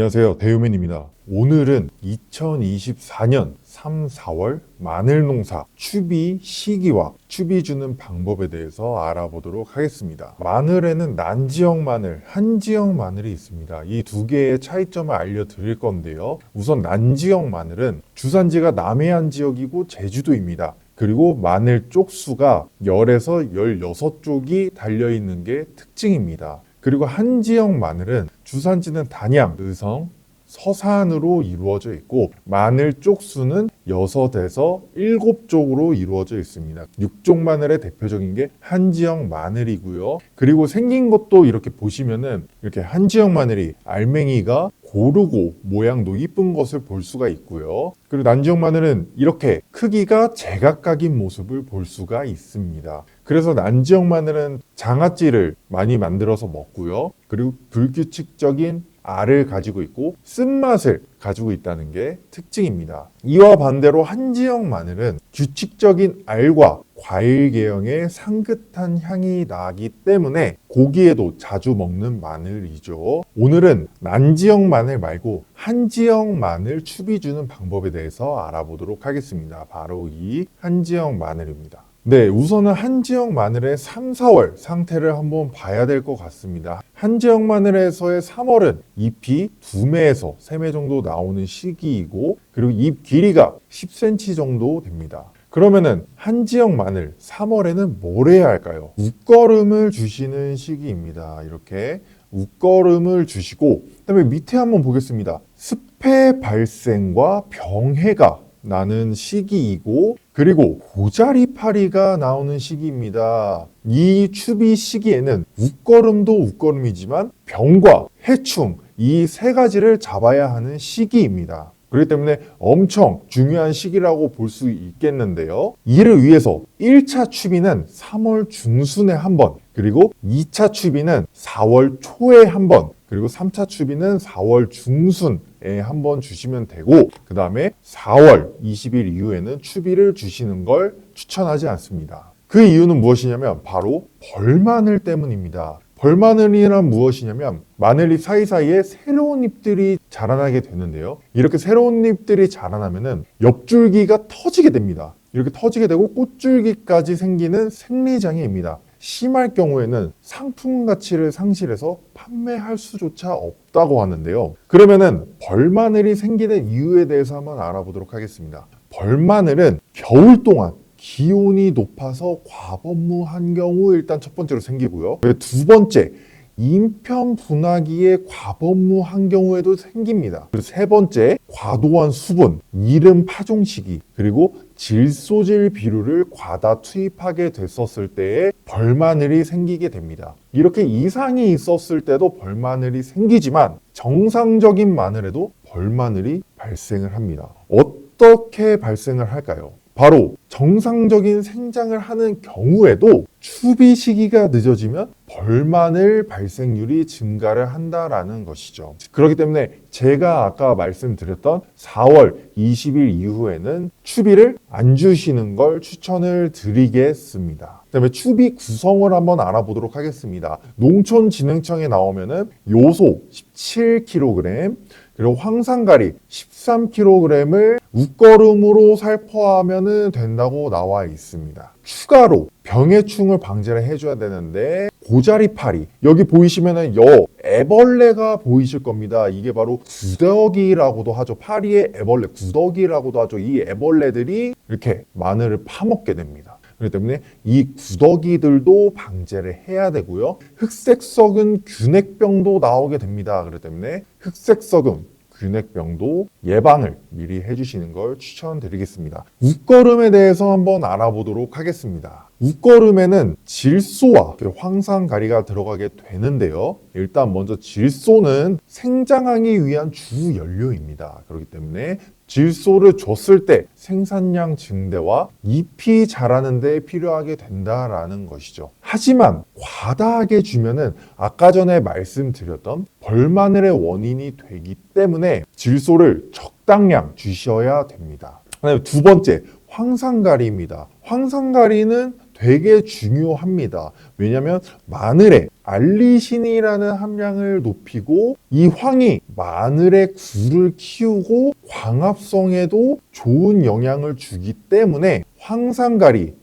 안녕하세요. 대유맨입니다. 오늘은 2024년 3, 4월 마늘 농사 추비 시기와 추비 주는 방법에 대해서 알아보도록 하겠습니다. 마늘에는 난지형 마늘, 한지형 마늘이 있습니다. 이 두 개의 차이점을 알려드릴 건데요. 우선 난지형 마늘은 주산지가 남해안 지역이고 제주도입니다. 그리고 마늘 쪽수가 열에서 16쪽이 달려있는 게 특징입니다. 그리고 한지형 마늘은 주산지는 단양, 의성, 서산으로 이루어져 있고 마늘 쪽수는 6에서 7쪽으로 이루어져 있습니다. 육종 마늘의 대표적인 게 한지형 마늘이고요. 그리고 생긴 것도 이렇게 보시면은 이렇게 한지형 마늘이 알맹이가 고르고 모양도 이쁜 것을 볼 수가 있고요. 그리고 난지형 마늘은 이렇게 크기가 제각각인 모습을 볼 수가 있습니다. 그래서 난지형 마늘은 장아찌를 많이 만들어서 먹고요. 그리고 불규칙적인 알을 가지고 있고 쓴맛을 가지고 있다는 게 특징입니다. 이와 반대로 한지형 마늘은 규칙적인 알과 과일 계형의 상긋한 향이 나기 때문에 고기에도 자주 먹는 마늘이죠. 오늘은 난지형 마늘 말고 한지형 마늘 추비 주는 방법에 대해서 알아보도록 하겠습니다. 바로 이 한지형 마늘입니다. 네, 우선은 한지형 마늘의 3, 4월 상태를 한번 봐야 될 것 같습니다. 한지형 마늘에서의 3월은 잎이 2매에서 3매 정도 나오는 시기이고 그리고 잎 길이가 10cm 정도 됩니다. 그러면은 한지형 마늘 3월에는 뭘 해야 할까요? 웃거름을 주시는 시기입니다. 이렇게 웃거름을 주시고 그다음에 밑에 한번 보겠습니다. 습해 발생과 병해가 나는 시기이고 그리고 고자리파리가 나오는 시기입니다. 이 추비 시기에는 웃거름도 웃거름이지만 병과 해충 이 세 가지를 잡아야 하는 시기입니다. 그렇기 때문에 엄청 중요한 시기라고 볼 수 있겠는데요. 이를 위해서 1차 추비는 3월 중순에 한 번, 그리고 2차 추비는 4월 초에 한 번, 그리고 3차 추비는 4월 중순에 한 번 주시면 되고, 그 다음에 4월 20일 이후에는 추비를 주시는 걸 추천하지 않습니다. 그 이유는 무엇이냐면 바로 벌마늘 때문입니다. 벌마늘이란 무엇이냐면 마늘잎 사이사이에 새로운 잎들이 자라나게 되는데요. 이렇게 새로운 잎들이 자라나면은 옆줄기가 터지게 됩니다. 이렇게 터지게 되고 꽃줄기까지 생기는 생리장애입니다. 심할 경우에는 상품 가치를 상실해서 판매할 수조차 없다고 하는데요. 그러면은 벌마늘이 생기는 이유에 대해서 한번 알아보도록 하겠습니다. 벌마늘은 겨울 동안 기온이 높아서 과범무한 경우 일단 첫 번째로 생기고요. 두 번째, 인편 분화기에 과범무한 경우에도 생깁니다. 세 번째, 과도한 수분, 이름 파종 시기, 그리고 질소질 비료를 과다 투입하게 됐었을 때에 벌마늘이 생기게 됩니다. 이렇게 이상이 있었을 때도 벌마늘이 생기지만 정상적인 마늘에도 벌마늘이 발생을 합니다. 어떻게 발생을 할까요? 바로 정상적인 생장을 하는 경우에도 추비 시기가 늦어지면 벌마늘 발생률이 증가를 한다라는 것이죠. 그렇기 때문에 제가 아까 말씀드렸던 4월 20일 이후에는 추비를 안 주시는 걸 추천을 드리겠습니다. 그다음에 추비 구성을 한번 알아보도록 하겠습니다. 농촌진흥청에 나오면은 요소 17kg 그리고 황산가리 13kg을 웃거름으로 살포하면 된다고 나와 있습니다. 추가로 병해충을 방지를 해줘야 되는데 고자리파리 여기 보이시면은 여 애벌레가 보이실 겁니다. 이게 바로 구더기라고도 하죠. 파리의 애벌레 구더기라고도 하죠. 이 애벌레들이 이렇게 마늘을 파먹게 됩니다. 그렇기 때문에 이 구더기들도 방제를 해야 되고요. 흑색 썩은 균핵병도 나오게 됩니다. 그렇기 때문에 흑색 썩은 균핵병도 예방을 미리 해주시는 걸 추천드리겠습니다. 웃거름에 대해서 한번 알아보도록 하겠습니다. 웃거름에는 질소와 황산가리가 들어가게 되는데요. 일단 먼저 질소는 생장하기 위한 주 연료입니다. 그렇기 때문에 질소를 줬을 때 생산량 증대와 잎이 자라는 데 필요하게 된다라는 것이죠. 하지만 과다하게 주면은 아까 전에 말씀드렸던 벌마늘의 원인이 되기 때문에 질소를 적당량 주셔야 됩니다. 두 번째 황산가리입니다. 황산가리는 되게 중요합니다. 왜냐하면 마늘에 알리신이라는 함량을 높이고 이 황이 마늘의 굴을 키우고 광합성에도 좋은 영향을 주기 때문에 황산가리,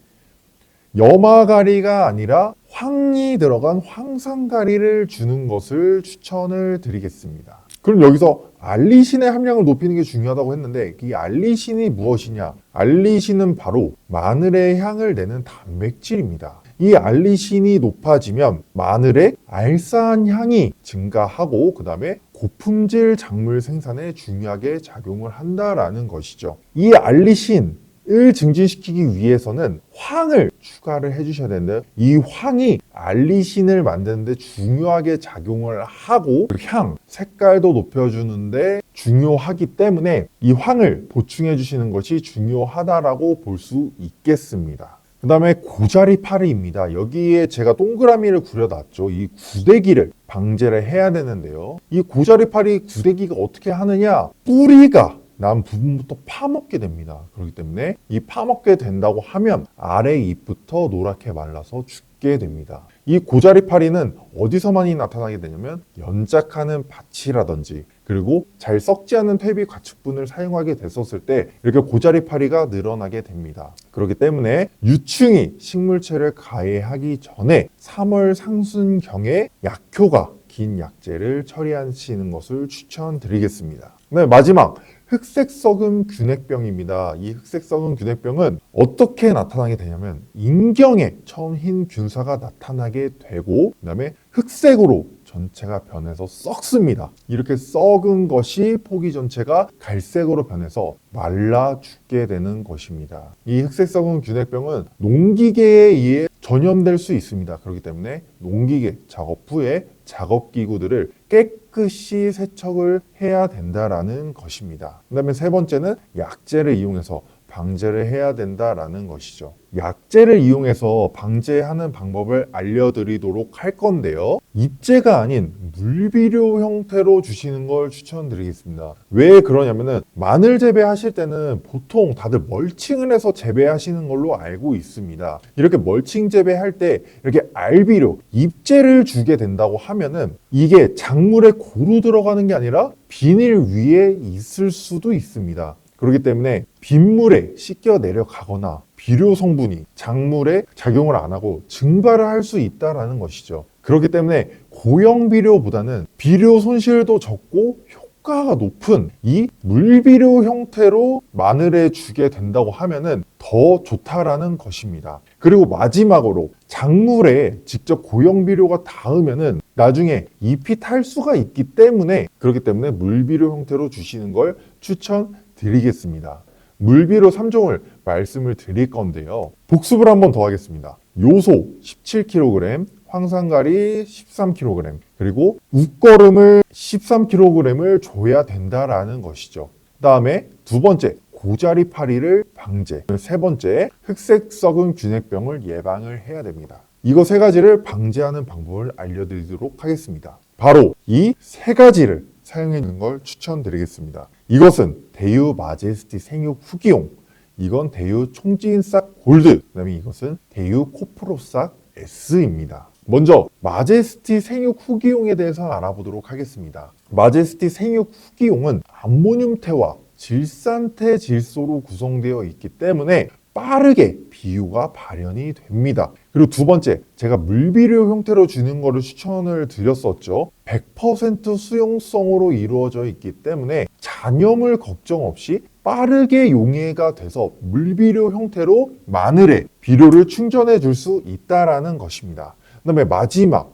염화가리가 아니라 황이 들어간 황산가리를 주는 것을 추천을 드리겠습니다. 그럼 여기서 알리신의 함량을 높이는 게 중요하다고 했는데 이 알리신이 무엇이냐? 알리신은 바로 마늘의 향을 내는 단백질입니다. 이 알리신이 높아지면 마늘의 알싸한 향이 증가하고 그 다음에 고품질 작물 생산에 중요하게 작용을 한다라는 것이죠. 이 알리신 을 증진시키기 위해서는 황을 추가를 해주셔야 되는데 이 황이 알리신을 만드는데 중요하게 작용을 하고 향, 색깔도 높여주는데 중요하기 때문에 이 황을 보충해 주시는 것이 중요하다라고 볼 수 있겠습니다. 그 다음에 고자리 파리입니다. 여기에 제가 동그라미를 그려놨죠. 이 구데기를 방제를 해야 되는데요. 이 고자리 파리 구데기가 어떻게 하느냐? 뿌리가 난 부분부터 파먹게 됩니다. 그렇기 때문에 이 파먹게 된다고 하면 아래 잎부터 노랗게 말라서 죽게 됩니다. 이 고자리 파리는 어디서 많이 나타나게 되냐면 연작하는 밭이라든지 그리고 잘 썩지 않은 퇴비 가축분을 사용하게 됐었을 때 이렇게 고자리 파리가 늘어나게 됩니다. 그렇기 때문에 유충이 식물체를 가해하기 전에 3월 상순경에 약효가 긴 약재를 처리하시는 것을 추천드리겠습니다. 네, 마지막 흑색 썩은 균핵병입니다. 이 흑색 썩은 균핵병은 어떻게 나타나게 되냐면 인경에 처음 흰 균사가 나타나게 되고 그다음에 흑색으로 전체가 변해서 썩습니다. 이렇게 썩은 것이 포기 전체가 갈색으로 변해서 말라 죽게 되는 것입니다. 이 흑색 썩은 균핵병은 농기계에 의해 전염될 수 있습니다. 그렇기 때문에 농기계 작업 후에 작업 기구들을 깨끗이 세척을 해야 된다라는 것입니다. 그다음에 세 번째는 약재를 이용해서 방제를 해야 된다라는 것이죠. 약재를 이용해서 방제하는 방법을 알려드리도록 할 건데요. 입재가 아닌 물비료 형태로 주시는 걸 추천드리겠습니다. 왜 그러냐면은 마늘 재배하실 때는 보통 다들 멀칭을 해서 재배하시는 걸로 알고 있습니다. 이렇게 멀칭 재배할 때 이렇게 알비료, 입재를 주게 된다고 하면은 이게 작물에 고루 들어가는 게 아니라 비닐 위에 있을 수도 있습니다. 그렇기 때문에 빗물에 씻겨 내려가거나 비료 성분이 작물에 작용을 안 하고 증발을 할 수 있다라는 것이죠. 그렇기 때문에 고형 비료보다는 비료 손실도 적고 효과가 높은 이 물비료 형태로 마늘에 주게 된다고 하면은 더 좋다라는 것입니다. 그리고 마지막으로 작물에 직접 고형 비료가 닿으면은 나중에 잎이 탈 수가 있기 때문에 그렇기 때문에 물비료 형태로 주시는 걸 추천 드리겠습니다. 물비료 3종을 말씀을 드릴 건데요. 복습을 한번 더 하겠습니다. 요소 17kg, 황산가리 13kg, 그리고 웃거름을 13kg을 줘야 된다라는 것이죠. 그 다음에 두 번째, 고자리 파리를 방제. 세 번째, 흑색 썩은 균핵병을 예방을 해야 됩니다. 이거 세 가지를 방제하는 방법을 알려드리도록 하겠습니다. 바로 이 세 가지를 사용해 주는 걸 추천드리겠습니다. 이것은 대유 마제스티 생육 후기용, 이건 대유 총지인싹 골드, 그 다음에 이것은 대유 코프로싹 S입니다. 먼저 마제스티 생육 후기용에 대해서 알아보도록 하겠습니다. 마제스티 생육 후기용은 암모늄태와 질산태 질소로 구성되어 있기 때문에 빠르게 비유가 발현이 됩니다. 그리고 두 번째, 제가 물비료 형태로 주는 거를 추천을 드렸었죠. 100% 수용성으로 이루어져 있기 때문에 잔여물 걱정 없이 빠르게 용해가 돼서 물비료 형태로 마늘에 비료를 충전해 줄 수 있다라는 것입니다. 그다음에 마지막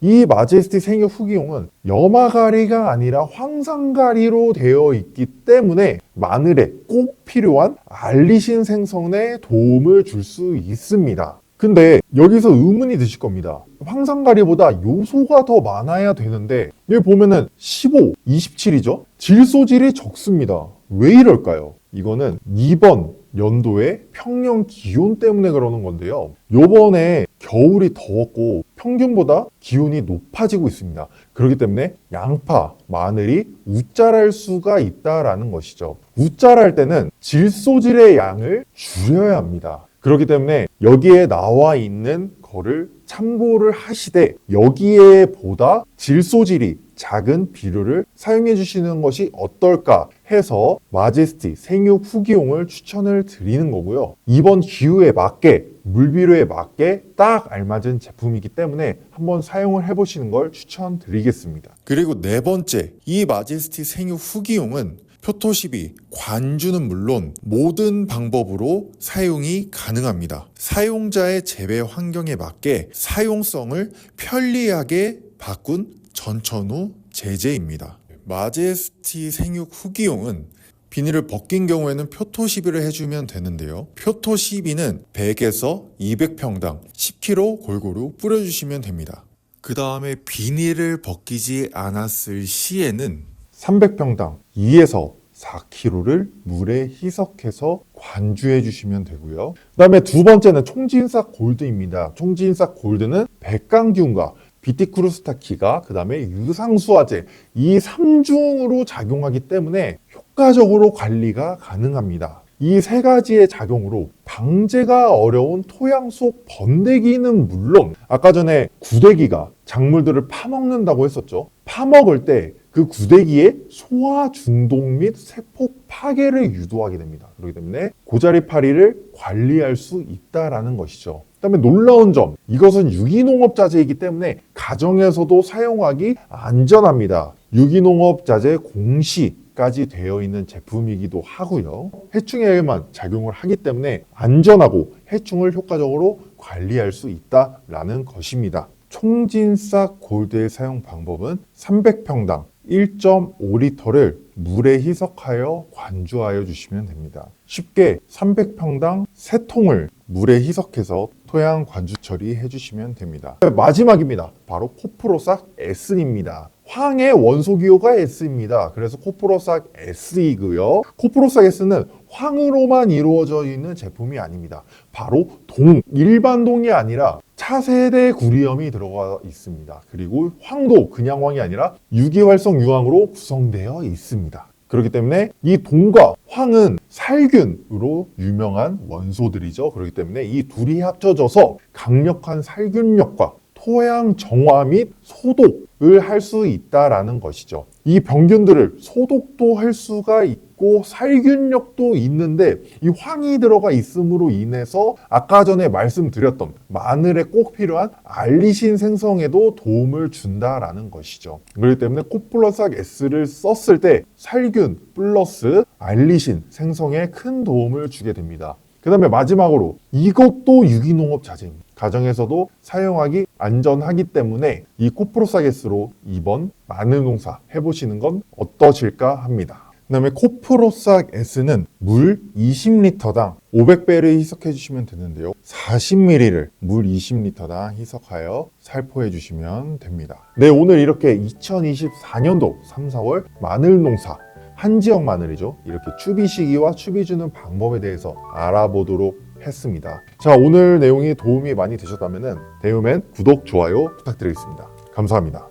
이 마제스티 생육 후기용은 염화가리가 아니라 황산가리로 되어 있기 때문에 마늘에 꼭 필요한 알리신 생성에 도움을 줄 수 있습니다. 근데 여기서 의문이 드실 겁니다. 황산가리보다 요소가 더 많아야 되는데 여기 보면은 15, 27이죠? 질소질이 적습니다. 왜 이럴까요? 이거는 이번 연도의 평년 기온 때문에 그러는 건데요. 요번에 겨울이 더웠고 평균보다 기온이 높아지고 있습니다. 그렇기 때문에 양파, 마늘이 우짜랄 수가 있다라는 것이죠. 우짜랄 때는 질소질의 양을 줄여야 합니다. 그렇기 때문에 여기에 나와 있는 거를 참고를 하시되 여기에 보다 질소질이 작은 비료를 사용해 주시는 것이 어떨까 해서 마제스티 생육 후기용을 추천을 드리는 거고요. 이번 기후에 맞게 물비료에 맞게 딱 알맞은 제품이기 때문에 한번 사용을 해보시는 걸 추천드리겠습니다. 그리고 네 번째, 이 마제스티 생육 후기용은 표토12 관주는 물론 모든 방법으로 사용이 가능합니다. 사용자의 재배 환경에 맞게 사용성을 편리하게 바꾼 전천후 제재입니다. 마제스티 생육 후기용은 비닐을 벗긴 경우에는 표토 12를 해주면 되는데요. 표토 12는 100에서 200평당 10kg 골고루 뿌려주시면 됩니다. 그 다음에 비닐을 벗기지 않았을 시에는 300평당 2에서 4kg를 물에 희석해서 관주해 주시면 되고요. 그 다음에 두 번째는 총진삭 골드입니다. 총진삭 골드는 백강균과 비티크루스타키가 그 다음에 유상수화제 이 3중으로 작용하기 때문에 효과적으로 관리가 가능합니다. 이 세 가지의 작용으로 방제가 어려운 토양 속 번데기는 물론 아까 전에 구데기가 작물들을 파먹는다고 했었죠. 파먹을 때 그 구데기의 소화 중독 및 세포 파괴를 유도하게 됩니다. 그렇기 때문에 고자리 파리를 관리할 수 있다라는 것이죠. 그다음에 놀라운 점, 이것은 유기농업 자재이기 때문에 가정에서도 사용하기 안전합니다. 유기농업 자재 공시 까지 되어 있는 제품이기도 하고요. 해충에만 작용을 하기 때문에 안전하고 해충을 효과적으로 관리할 수 있다라는 것입니다. 총진싹 골드의 사용 방법은 300평당 1.5리터를 물에 희석하여 관주하여 주시면 됩니다. 쉽게 300평당 3통을 물에 희석해서 토양 관주 처리해 주시면 됩니다. 마지막입니다. 바로 코프로삭 S입니다. 황의 원소 기호가 S입니다. 그래서 코프로삭 S이고요. 코프로삭 S는 황으로만 이루어져 있는 제품이 아닙니다. 바로 동, 일반 동이 아니라 차세대 구리염이 들어가 있습니다. 그리고 황도 그냥 황이 아니라 유기활성 유황으로 구성되어 있습니다. 그렇기 때문에 이 동과 황은 살균으로 유명한 원소들이죠. 그렇기 때문에 이 둘이 합쳐져서 강력한 살균력과 토양 정화 및 소독을 할 수 있다라는 것이죠. 이 병균들을 소독도 할 수가 있고 살균력도 있는데 이 황이 들어가 있음으로 인해서 아까 전에 말씀드렸던 마늘에 꼭 필요한 알리신 생성에도 도움을 준다라는 것이죠. 그렇기 때문에 코플러삭 S를 썼을 때 살균 플러스 알리신 생성에 큰 도움을 주게 됩니다. 그 다음에 마지막으로 이것도 유기농업 자재입니다. 가정에서도 사용하기 안전하기 때문에 이 코프로사게스로 이번 마늘 농사 해보시는 건 어떠실까 합니다. 그 다음에 코프로삭 S는 물 20리터당 500배를 희석해 주시면 되는데요. 40ml를 물 20리터당 희석하여 살포해 주시면 됩니다. 네, 오늘 이렇게 2024년도 3, 4월 마늘 농사 한 지역 마늘이죠. 이렇게 추비 시기와 추비 주는 방법에 대해서 알아보도록 했습니다. 자, 오늘 내용이 도움이 많이 되셨다면 대우맨 구독, 좋아요 부탁드리겠습니다. 감사합니다.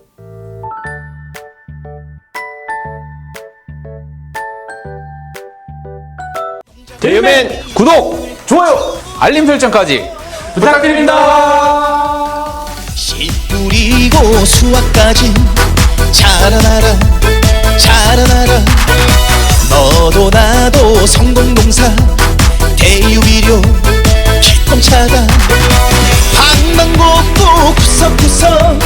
대유맨 구독, 좋아요, 알림 설정까지 부탁드립니다. 씨 뿌리고 수확까지 자라나라 자라나라 너도 나도 성공 동사 대유리료 기똥차다 방방곡곡 구석구석